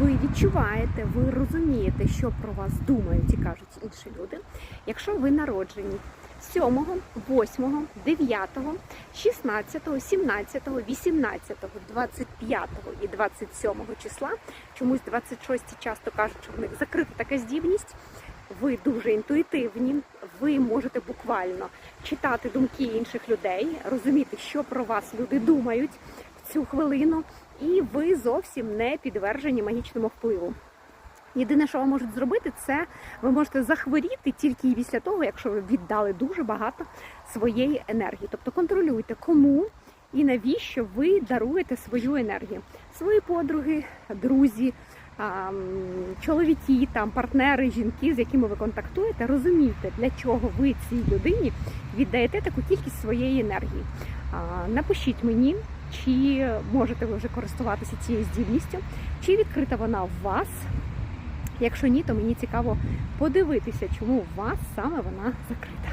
ви відчуваєте, ви розумієте, що про вас думають і кажуть інші люди. Якщо ви народжені 7, 8, 9, 16, 17, 18, 25 і 27 числа, чомусь 26 часто кажуть, що в них закрита така здібність. Ви дуже інтуїтивні, ви можете буквально читати думки інших людей, розуміти, що про вас люди думають цю хвилину, і ви зовсім не підтверджені магічному впливу. Єдине, що ви можете зробити, це ви можете захворіти тільки після того, якщо ви віддали дуже багато своєї енергії. Тобто контролюйте, кому і навіщо ви даруєте свою енергію. Свої подруги, друзі, чоловіки, там партнери, жінки, з якими ви контактуєте, розумійте, для чого ви цій людині віддаєте таку кількість своєї енергії. Напишіть мені, чи можете ви вже користуватися цією здібністю, чи відкрита вона в вас. Якщо ні, то мені цікаво подивитися, чому у вас саме вона закрита.